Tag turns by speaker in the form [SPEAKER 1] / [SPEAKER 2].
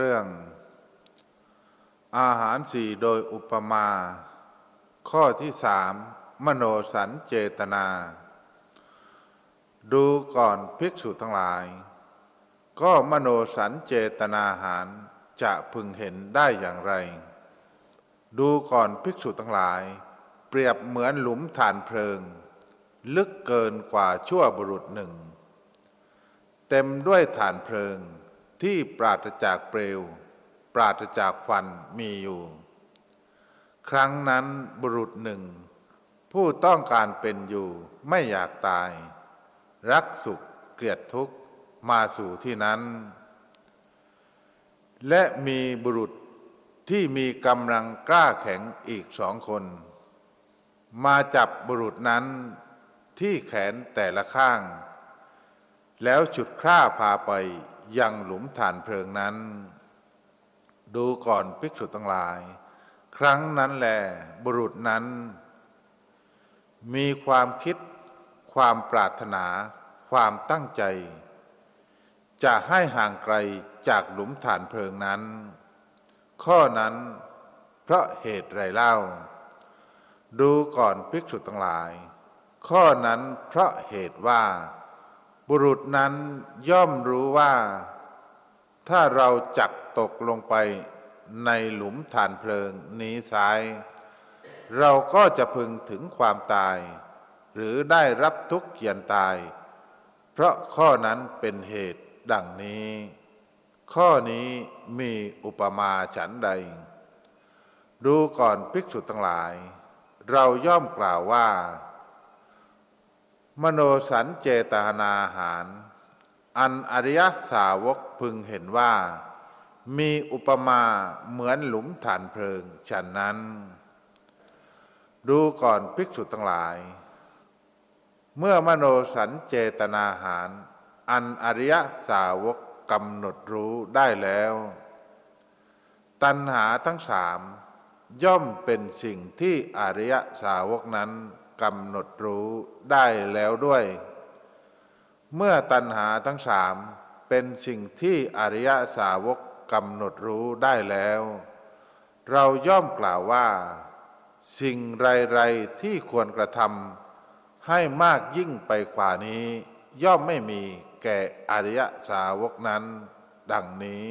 [SPEAKER 1] เรื่อง อาหารสี่โดยอุปมา ข้อที่สามมโนสัญเจตนา ดูก่อนภิกษุทั้งหลาย ก็มโนสัญเจตนาหารจะพึงเห็นได้อย่างไร ดูก่อนภิกษุทั้งหลาย เปรียบเหมือนหลุมฐานเพลิง ลึกเกินกว่าชั่วบุรุษหนึ่ง เต็มด้วยฐานเพลิง ที่ปราศจากเปลว ปราศจากควันมีอยู่ ครั้งนั้นบุรุษหนึ่ง ผู้ต้องการเป็นอยู่ไม่อยากตาย รักสุขเกลียดทุกข์มาสู่ที่นั้น และมีบุรุษที่มีกำลังกล้าแข็งอีกสองคน มาจับบุรุษนั้นที่แขนแต่ละข้าง แล้วฉุดคร่าพาไป ยังหลุมฐานเพลิงนั้น ดูก่อนภิกษุทั้งหลาย ครั้งนั้นแหลบุรุษนั้น มีความคิด ความปรารถนา ความตั้งใจ จะให้ห่างไกลจากหลุมฐานเพลิงนั้น ข้อนั้นเพราะเหตุไรเล่า ดูก่อนภิกษุทั้งหลาย ข้อนั้นเพราะเหตุว่า บุรุษนั้นย่อมรู้ว่า ถ้าเราจักตกลงไปในหลุมฐานเพลิงนี้ซ้าย เราก็จะพึงถึงความตาย หรือได้รับทุกข์เกียนตาย เพราะข้อนั้นเป็นเหตุดังนี้ ข้อนี้มีอุปมาฉันใด ดูก่อนภิกษุทั้งหลาย เราย่อมกล่าวว่า มโนสัญเจตนาหาร อันอริยสาวกพึงเห็นว่า มีอุปมาเหมือนหลุมฐานเพลิงฉะนนั้น ดูก่อนภิกษุทั้งหลาย เมื่อมโนสัญเจตนาหาร อันอริยสาวกกำหนดรู้ได้แล้ว ตัณหาทั้งสามย่อมเป็นสิ่งที่อริยสาวกนั้น กำหนดรู้ได้แล้วด้วย เมื่อตัณหาทั้งสามเป็นสิ่งที่อริยสาวกกำหนดรู้ได้แล้ว เราย่อมกล่าวว่า สิ่งไรๆที่ควรกระทำให้มากยิ่งไปกว่านี้ ย่อมไม่มีแก่อริยสาวกนั้น ดังนี้